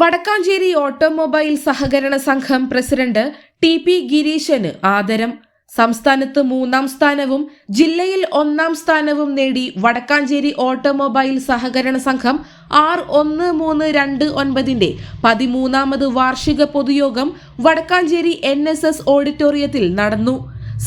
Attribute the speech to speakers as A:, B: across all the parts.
A: Vadakkanchery automobile സഹകരണ സംഘം president T P ഗിരീശന് ആദരം. സംസ്ഥാനത്ത് മൂന്നാം സ്ഥാനവും ജില്ലയിൽ ഒന്നാം സ്ഥാനവും നേടി വടക്കാഞ്ചേരി ഓട്ടോമൊബൈൽ സഹകരണ സംഘം ആർ ഒന്ന് മൂന്ന് രണ്ട് ഒൻപതിന്റെ പതിമൂന്നാമത് വാർഷിക പൊതുയോഗം വടക്കാഞ്ചേരി എൻ ഓഡിറ്റോറിയത്തിൽ നടന്നു.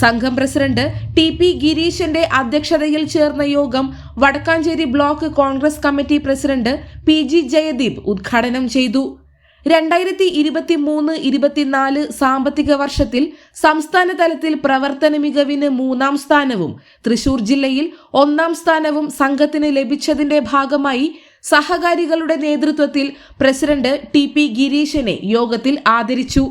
A: സംഘം പ്രസിഡന്റ് ടി പി ഗിരീശന്റെ അധ്യക്ഷതയിൽ ചേർന്ന യോഗം Vadakkancherry block Congress committee president P G Jayadeep ഉദ്ഘാടനം ചെയ്തു. രണ്ടായിരത്തി ഇരുപത്തി മൂന്ന് ഇരുപത്തിനാല് സാമ്പത്തിക വർഷത്തിൽ സംസ്ഥാന തലത്തിൽ പ്രവർത്തന മികവിന് മൂന്നാം സ്ഥാനവും തൃശൂർ ജില്ലയിൽ ഒന്നാം സ്ഥാനവും സംഘത്തിന് ലഭിച്ചതിന്റെ ഭാഗമായി സഹകാരികളുടെ നേതൃത്വത്തിൽ പ്രസിഡന്റ് ടി പി ഗിരീശനെ യോഗത്തിൽ ആദരിച്ചു.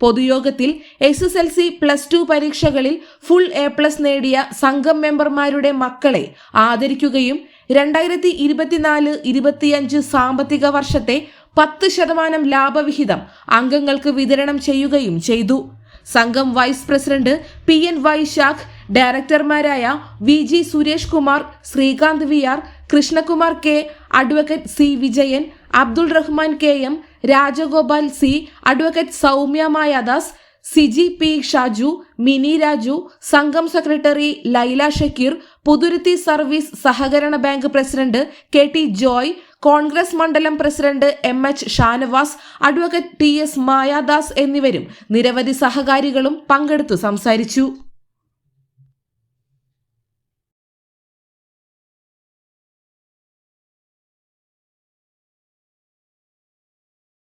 A: പൊതുയോഗത്തിൽ S S L C plus two പരീക്ഷകളിൽ ഫുൾ എ പ്ലസ് നേടിയ സംഘം മെമ്പർമാരുടെ മക്കളെ ആദരിക്കുകയും രണ്ടായിരത്തി ഇരുപത്തിനാല് ഇരുപത്തിയഞ്ച് സാമ്പത്തിക വർഷത്തെ പത്ത് ശതമാനം ലാഭവിഹിതം അംഗങ്ങൾക്ക് വിതരണം ചെയ്യുകയും ചെയ്തു. സംഘം vice president P N Vaishakh ഡയറക്ടർമാരായ V G Suresh Kumar Sreekanth V R Krishnakumar K advocate C Vijayan Abdul Rahman K M Rajagopal C advocate Soumya Mayadas Siji P Shaju Mini Raju സംഘം secretary Laila Shakeer Puthuruthy service സഹകരണ bank president K T Joy Congress മണ്ഡലം president M H Shanavas advocate T S Mayadas എന്നിവരും നിരവധി സഹകാരികളും പങ്കെടുത്തു സംസാരിച്ചു.